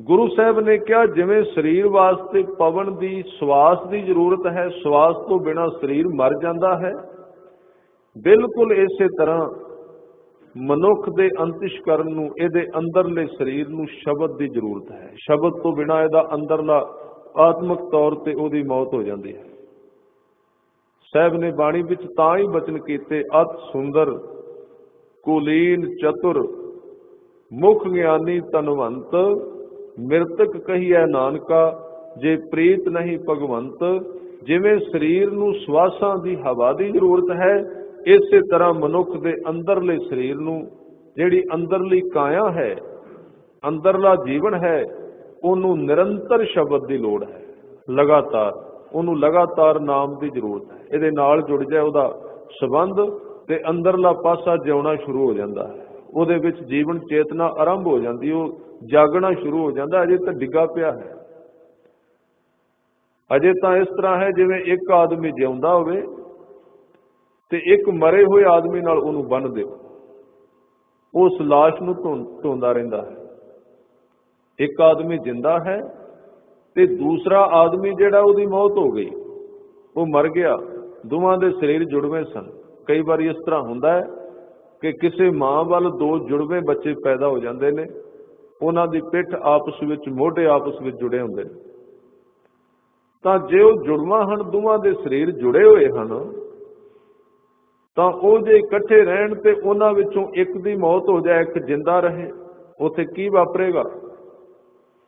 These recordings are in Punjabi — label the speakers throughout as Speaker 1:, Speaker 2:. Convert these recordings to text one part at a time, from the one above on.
Speaker 1: ਗੁਰੂ ਸਾਹਿਬ ਨੇ ਕਿਹਾ, ਜਿਵੇਂ ਸਰੀਰ ਵਾਸਤੇ ਪਵਨ ਦੀ ਸਵਾਸ ਦੀ ਜ਼ਰੂਰਤ ਹੈ, ਸਵਾਸ ਤੋਂ ਬਿਨਾ ਸਰੀਰ ਮਰ ਜਾਂਦਾ ਹੈ। ਬਿਲਕੁਲ ਇਸੇ ਤਰ੍ਹਾਂ ਮਨੁੱਖ ਦੇ ਅੰਤਿਸ਼ਕਰਨ ਨੂੰ, ਇਹਦੇ ਅੰਦਰਲੇ ਸਰੀਰ ਨੂੰ ਸ਼ਬਦ ਦੀ ਜ਼ਰੂਰਤ ਹੈ। ਸ਼ਬਦ ਤੋਂ ਬਿਨਾ ਇਹਦਾ ਅੰਦਰਲਾ ਆਤਮਿਕ ਤੌਰ ਤੇ ਉਹਦੀ ਮੌਤ ਹੋ ਜਾਂਦੀ ਹੈ। ਸਾਹਿਬ ਨੇ ਬਾਣੀ ਵਿੱਚ ਤਾਂ ਹੀ ਬਚਨ ਕੀਤੇ, ਅਤ ਸੁੰਦਰ, ਕੁਲੀਨ, ਚਤੁਰ, ਮੁਖ ਗਿਆਨੀ, ਤਨਵੰਤ ਮਿਰਤਕ ਕਹੀਐ ਨਾਨਕਾ, ਜੇ ਪ੍ਰੀਤ ਨਹੀਂ ਭਗਵੰਤ, ਜਿਵੇਂ ਸਰੀਰ ਨੂੰ ਸਵਾਸਾਂ ਦੀ ਹਵਾ ਦੀ ਜ਼ਰੂਰਤ ਹੈ, ਇਸੇ ਤਰ੍ਹਾਂ ਮਨੁੱਖ ਦੇ ਅੰਦਰਲੇ ਸਰੀਰ ਨੂੰ, ਜਿਹੜੀ ਅੰਦਰਲੀ ਕਾਇਆ ਹੈ, ਅੰਦਰਲਾ ਜੀਵਨ ਹੈ, ਉਹਨੂੰ ਨਿਰੰਤਰ ਸ਼ਬਦ ਦੀ ਲੋੜ ਹੈ। ਲਗਾਤਾਰ, ਉਹਨੂੰ ਲਗਾਤਾਰ ਨਾਮ ਦੀ ਜ਼ਰੂਰਤ ਹੈ। ਇਹਦੇ ਨਾਲ ਜੁੜ ਜਾਏ ਉਹਦਾ ਸਬੰਧ ਤੇ ਅੰਦਰਲਾ ਪਾਸਾ ਜਿਉਣਾ ਸ਼ੁਰੂ ਹੋ ਜਾਂਦਾ ਹੈ। ਉਹਦੇ ਵਿੱਚ ਜੀਵਨ ਚੇਤਨਾ ਆਰੰਭ ਹੋ ਜਾਂਦੀ, ਉਹ ਜਾਗਣਾ ਸ਼ੁਰੂ ਹੋ ਜਾਂਦਾ, ਅਜੇ ਤਾਂ ਡਿੱਗਾ ਪਿਆ ਹੈ। ਅਜੇ ਤਾਂ ਇਸ ਤਰ੍ਹਾਂ ਹੈ ਜਿਵੇਂ ਇੱਕ ਆਦਮੀ ਜਿਉਂਦਾ ਹੋਵੇ ਤੇ ਇੱਕ ਮਰੇ ਹੋਏ ਆਦਮੀ ਨਾਲ ਉਹਨੂੰ ਬੰਨ ਦਿਓ। ਉਸ লাশ ਨੂੰ ਢੋਂਦਾ ਰਹਿੰਦਾ ਹੈ। ਇੱਕ ਆਦਮੀ ਜਿੰਦਾ ਹੈ ਤੇ ਦੂਸਰਾ ਆਦਮੀ ਜਿਹੜਾ ਉਹਦੀ ਮੌਤ ਹੋ ਗਈ, ਉਹ ਮਰ ਗਿਆ। ਦੋਵਾਂ ਦੇ ਸਰੀਰ ਜੁੜਵੇਂ ਸਨ। ਕਈ ਵਾਰੀ ਇਸ ਤਰ੍ਹਾਂ ਹੁੰਦਾ ਹੈ ਕਿ ਕਿਸੇ ਮਾਂ ਵੱਲ ਦੋ ਜੁੜਵੇਂ ਬੱਚੇ ਪੈਦਾ ਹੋ ਜਾਂਦੇ ਨੇ, ਉਹਨਾਂ ਦੀ ਪਿੱਠ ਆਪਸ ਵਿੱਚ, ਮੋਢੇ ਆਪਸ ਵਿੱਚ ਜੁੜੇ ਹੁੰਦੇ ਨੇ। ਤਾਂ ਜੇ ਉਹ ਜੁੜਵਾਂ ਹਨ, ਦੋਵਾਂ ਦੇ ਸਰੀਰ ਜੁੜੇ ਹੋਏ ਹਨ, ਤਾਂ ਉਹ ਜੇ ਇਕੱਠੇ ਰਹਿਣ ਤੇ ਉਹਨਾਂ ਵਿੱਚੋਂ ਇੱਕ ਦੀ ਮੌਤ ਹੋ ਜਾਏ, ਇੱਕ ਜਿੰਦਾ ਰਹੇ, ਉਥੇ ਕੀ ਵਾਪਰੇਗਾ?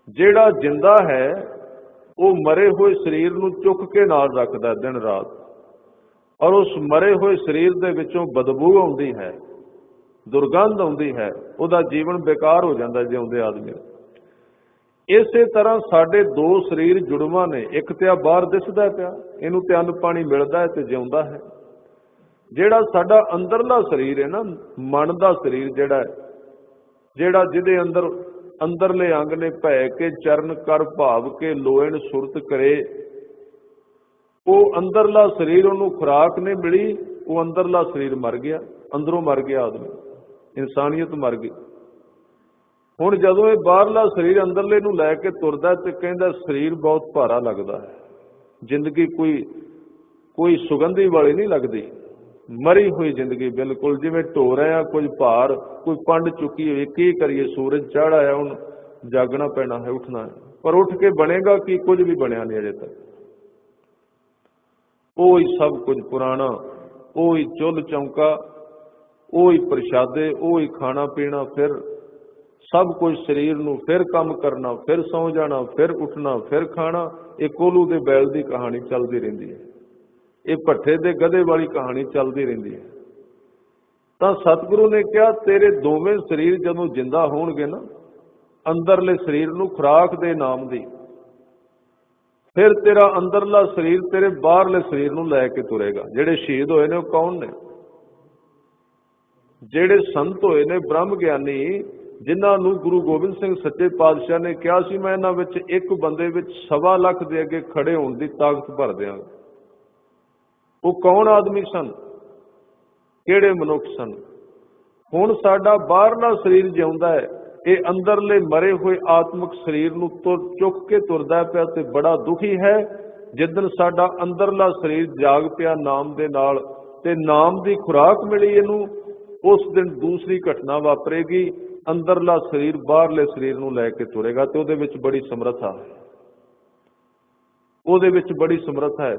Speaker 1: ਜਿਹੜਾ ਜਿੰਦਾ ਹੈ, ਉਹ ਮਰੇ ਹੋਏ ਸਰੀਰ ਨੂੰ ਚੁੱਕ ਕੇ ਨਾਲ ਰੱਖਦਾ ਦਿਨ ਰਾਤ। ਔਰ ਉਸ ਮਰੇ ਹੋਏ ਸਰੀਰ ਦੇ ਵਿੱਚੋਂ ਬਦਬੂ ਆਉਂਦੀ ਹੈ। ਦੁਰਗੰਧ ਆਉਂਦੀ ਹੈ, ਉਹਦਾ ਜੀਵਨ ਬੇਕਾਰ ਹੋ ਜਾਂਦਾ ਜਿਉਂਦੇ ਆਦਮੀ। ਇਸੇ ਤਰ੍ਹਾਂ ਸਾਡੇ ਦੋ ਸਰੀਰ ਜੁੜਵਾਂ ਨੇ, ਇੱਕ ਤੇ ਆ ਬਾਹਰ ਦਿਸਦਾ ਪਿਆ, ਇਹਨੂੰ ਤੇ ਅੰਨ ਪਾਣੀ ਮਿਲਦਾ ਹੈ ਤੇ ਜਿਉਂਦਾ ਹੈ। ਜਿਹੜਾ ਸਾਡਾ ਅੰਦਰਲਾ ਸਰੀਰ ਹੈ ਨਾ, ਮਨ ਦਾ ਸਰੀਰ ਜਿਹੜਾ ਹੈ, ਜਿਹੜਾ ਜਿਹਦੇ ਅੰਦਰ ਅੰਦਰਲੇ ਅੰਗ ਨੇ ਭੈ ਕੇ, ਚਰਨ ਕਰ ਭਾਵ ਕੇ ਲੋਇਣ ਸੁਰਤ ਕਰੇ, ਉਹ ਅੰਦਰਲਾ ਸਰੀਰ ਉਹਨੂੰ ਖੁਰਾਕ ਨਹੀਂ ਮਿਲੀ, ਉਹ ਅੰਦਰਲਾ ਸਰੀਰ ਮਰ ਗਿਆ, ਅੰਦਰੋਂ ਮਰ ਗਿਆ ਆਦਮੀ। ਇਨਸਾਨੀਅਤ ਮਰ ਗਈ। ਹੁਣ ਜਦੋਂ ਇਹ ਬਾਹਰਲਾ ਸਰੀਰ ਅੰਦਰਲੇ ਨੂੰ ਲੈ ਕੇ ਤੁਰਦਾ ਤੇ ਕਹਿੰਦਾ ਸਰੀਰ ਬਹੁਤ ਭਾਰਾ ਲੱਗਦਾ ਹੈ। ਜ਼ਿੰਦਗੀ ਕੋਈ ਕੋਈ ਸੁਗੰਧੀ ਵਾਲੀ ਨਹੀਂ ਲੱਗਦੀ। ਮਰੀ ਹੋਈ ਜ਼ਿੰਦਗੀ ਬਿਲਕੁਲ ਜਿਵੇਂ ਢੋ ਰਿਹਾ ਕੁਝ ਭਾਰ, ਕੋਈ ਪੰਡ ਚੁੱਕੀ ਹੋਈ, ਕੀ ਕਰੀਏ, ਸੂਰਜ ਚੜ ਆਇਆ, ਹੁਣ ਜਾਗਣਾ ਪੈਣਾ ਹੈ, ਉੱਠਣਾ ਹੈ। ਪਰ ਉੱਠ ਕੇ ਬਣੇਗਾ ਕੀ ਕੁਝ ਵੀ ਬਣਿਆ ਨਹੀਂ ਅਜੇ ਤੱਕ। ਉਹ ਹੀ ਸਭ ਕੁਝ ਪੁਰਾਣਾ, ਉਹ ਹੀ ਚੁੱਲ ਚੌਂਕਾ ਉਹ ਹੀ ਪ੍ਰਸ਼ਾਦੇ, ਉਹ ਹੀ ਖਾਣਾ ਪੀਣਾ, ਫਿਰ ਸਭ ਕੁਝ ਸਰੀਰ ਨੂੰ ਫਿਰ ਕੰਮ ਕਰਨਾ, ਫਿਰ ਸੌ ਜਾਣਾ, ਫਿਰ ਉੱਠਣਾ, ਫਿਰ ਖਾਣਾ, ਇਹ ਕੋਲੂ ਦੇ ਬੈਲ ਦੀ ਕਹਾਣੀ ਚੱਲਦੀ ਰਹਿੰਦੀ ਹੈ। ਇਹ ਭੱਠੇ ਦੇ ਗਧੇ ਵਾਲੀ ਕਹਾਣੀ ਚੱਲਦੀ ਰਹਿੰਦੀ ਹੈ। ਤਾਂ ਸਤਿਗੁਰੂ ਨੇ ਕਿਹਾ, ਤੇਰੇ ਦੋਵੇਂ ਸਰੀਰ ਜਦੋਂ ਜਿੰਦਾ ਹੋਣਗੇ ਨਾ, ਅੰਦਰਲੇ ਸਰੀਰ ਨੂੰ ਖੁਰਾਕ ਦੇ ਨਾਮ ਦੀ, ਫਿਰ ਤੇਰਾ ਅੰਦਰਲਾ ਸਰੀਰ ਤੇਰੇ ਬਾਹਰਲੇ ਸਰੀਰ ਨੂੰ ਲੈ ਕੇ ਤੁਰੇਗਾ। ਜਿਹੜੇ ਸ਼ਹੀਦ ਹੋਏ ਨੇ ਉਹ ਕੌਣ ਨੇ? ਜਿਹੜੇ ਸੰਤ ਹੋਏ ਨੇ, ਬ੍ਰਹਮ ਗਿਆਨੀ, ਜਿਨ੍ਹਾਂ ਨੂੰ ਗੁਰੂ ਗੋਬਿੰਦ ਸਿੰਘ ਸੱਚੇ ਪਾਤਸ਼ਾਹ ਨੇ ਕਿਹਾ ਸੀ, ਮੈਂ ਇਹਨਾਂ ਵਿੱਚ ਇੱਕ ਬੰਦੇ ਵਿੱਚ ਸਵਾ ਲੱਖ ਦੇ ਅੱਗੇ ਖੜੇ ਹੋਣ ਦੀ ਤਾਕਤ ਭਰ ਦਿਆਂ ਉਹ ਕੌਣ ਆਦਮੀ ਸਨ? ਕਿਹੜੇ ਮਨੁੱਖ ਸਨ? ਹੁਣ ਸਾਡਾ ਬਾਹਰਲਾ ਸਰੀਰ ਜਿਉਂਦਾ ਹੈ, ਇਹ ਅੰਦਰਲੇ ਮਰੇ ਹੋਏ ਆਤਮਿਕ ਸਰੀਰ ਨੂੰ ਤੁਰ ਚੁੱਕ ਕੇ ਤੁਰਦਾ ਪਿਆ ਤੇ ਬੜਾ ਦੁਖੀ ਹੈ ਜਿੱਦਨ ਸਾਡਾ ਅੰਦਰਲਾ ਸਰੀਰ ਜਾਗ ਪਿਆ ਨਾਮ ਦੇ ਨਾਲ, ਤੇ ਨਾਮ ਦੀ ਖੁਰਾਕ ਮਿਲੀ ਇਹਨੂੰ ਉਸ ਦਿਨ ਦੂਸਰੀ ਘਟਨਾ ਵਾਪਰੇਗੀ। ਅੰਦਰਲਾ ਸਰੀਰ ਬਾਹਰਲੇ ਸਰੀਰ ਨੂੰ ਲੈ ਕੇ ਤੁਰੇਗਾ ਤੇ ਉਹਦੇ ਵਿੱਚ ਬੜੀ ਸਮਰੱਥਾ ਹੈ। ਉਹਦੇ ਵਿੱਚ ਬੜੀ ਸਮਰੱਥਾ ਹੈ।